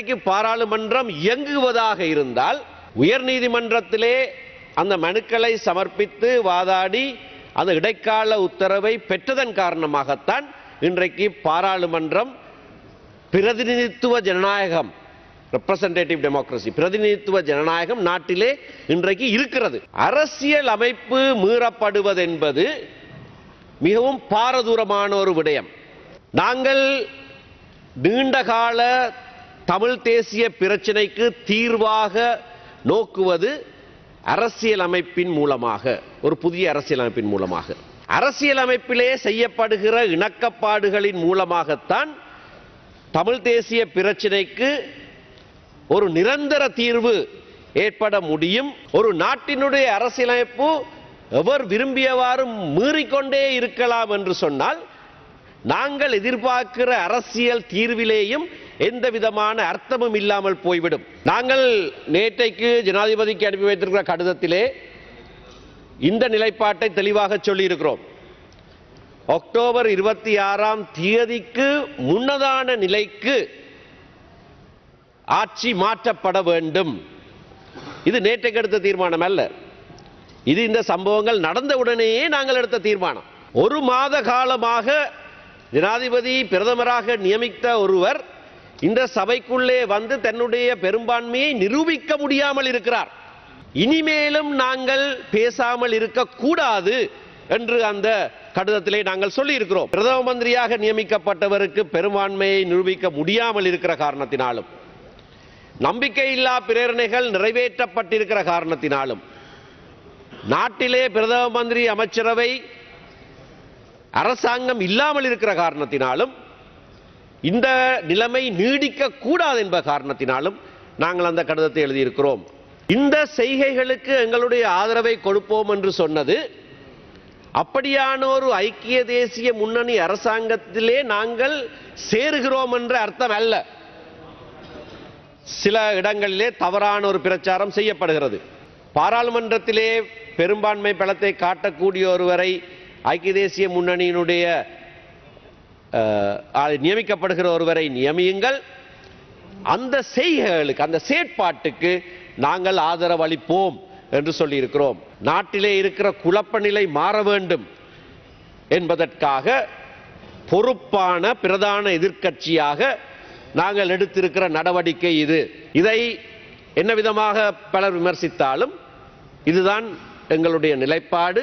இன்றைக்கு பாராளுமன்றம் இயங்குவதாக இருந்தால் உயர்நீதிமன்றத்திலே அந்த மனுக்களை சமர்ப்பித்து வாதாடி அந்த இடைக்கால உத்தரவை பெற்றதன் காரணமாகத்தான் இன்றைக்கு பாராளுமன்றம் பிரதிநிதித்துவ ஜனநாயகம் ரெப்ரசன்டேட்டிவ் டெமோக்ரஸி பிரதிநிதித்துவ ஜனநாயகம் நாட்டிலே இன்றைக்கு இருக்கிறது. அரசியல் அமைப்பு மீறப்படுவது என்பது மிகவும் பாரதூரமான ஒரு விடயம். நாங்கள் நீண்டகால தமிழ் தேசிய பிரச்சினைக்கு தீர்வாக நோக்குவது அரசியல் அமைப்பின் மூலமாக ஒரு புதிய அரசியல் அமைப்பின் மூலமாக. அரசியல் அமைப்பிலே செய்யப்படுகிற இணக்கப்பாடுகளின் மூலமாகத்தான் தமிழ் தேசிய பிரச்சினைக்கு ஒரு நிரந்தர தீர்வு ஏற்பட முடியும். ஒரு நாட்டினுடைய அரசியலமைப்பு எவர் விரும்பியவாறு மீறிக்கொண்டே இருக்கலாம் என்று சொன்னால் நாங்கள் எதிர்பார்க்கிற அரசியல் தீர்விலேயும் எந்த விதமான அர்த்தமும் இல்லாமல் போய்விடும். நாங்கள் நேற்றைக்கு ஜனாதிபதிக்கு அனுப்பி வைத்திருக்கிற கடிதத்திலே இந்த நிலைப்பாட்டை தெளிவாக சொல்லியிருக்கிறோம். அக்டோபர் இருபத்தி ஆறாம் தேதிக்கு முன்னதான நிலைக்கு ஆட்சி மாற்றப்பட வேண்டும். இது நேற்றைக்கு எடுத்த தீர்மானம் அல்ல. இது இந்த சம்பவங்கள் நடந்த உடனேயே நாங்கள் எடுத்த தீர்மானம். ஒரு மாத காலமாக ஜனாதிபதி பிரதமராக நியமித்த ஒருவர் இந்த சபைக்குள்ளே வந்து தன்னுடைய பெரும்பான்மையை நிரூபிக்க முடியாமல் இருக்கிறார். இனிமேலும் நாங்கள் பேசாமல் இருக்கக்கூடாது என்று அந்த கடிதத்திலே நாங்கள் சொல்லி இருக்கிறோம் பிரதம மந்திரியாக நியமிக்கப்பட்டவருக்கு பெரும்பான்மையை நிரூபிக்க முடியாமல் இருக்கிற காரணத்தினாலும் நம்பிக்கையில்லா பிரேரணைகள் நிறைவேற்றப்பட்டிருக்கிற காரணத்தினாலும் நாட்டிலே பிரதம மந்திரி அமைச்சரவை அரசாங்கம் இல்லாமல் இருக்கிற காரணத்தினாலும் இந்த நிலைமை நீடிக்க கூடாது என்ப காரணத்தினாலும் நாங்கள் அந்த கடிதத்தை எழுதியிருக்கிறோம். இந்த செய்கைகளுக்கு எங்களுடைய ஆதரவை கொடுப்போம் என்று சொன்னது அப்படியான ஒரு ஐக்கிய தேசிய முன்னணி அரசாங்கத்திலே நாங்கள் சேருகிறோம் என்ற அர்த்தம் அல்ல. சில இடங்களிலே தவறான ஒரு பிரச்சாரம் செய்யப்படுகிறது. பாராளுமன்றத்திலே பெரும்பான்மை பலத்தை காட்டக்கூடிய ஒருவரை ஐக்கிய தேசிய முன்னணியினுடைய நியமிக்கப்படுகிற ஒருவரை நியமியுங்கள். அந்த செய்கைகளுக்கு அந்த செயற்பாட்டுக்கு நாங்கள் ஆதரவளிப்போம் என்று சொல்லியிருக்கிறோம். நாட்டிலே இருக்கிற குழப்ப நிலை மாற வேண்டும் என்பதற்காக பொறுப்பான பிரதான எதிர்க்கட்சியாக நாங்கள் எடுத்திருக்கிற நடவடிக்கை இது. இதை என்ன விதமாக பலர் விமர்சித்தாலும் இதுதான் எங்களுடைய நிலைப்பாடு.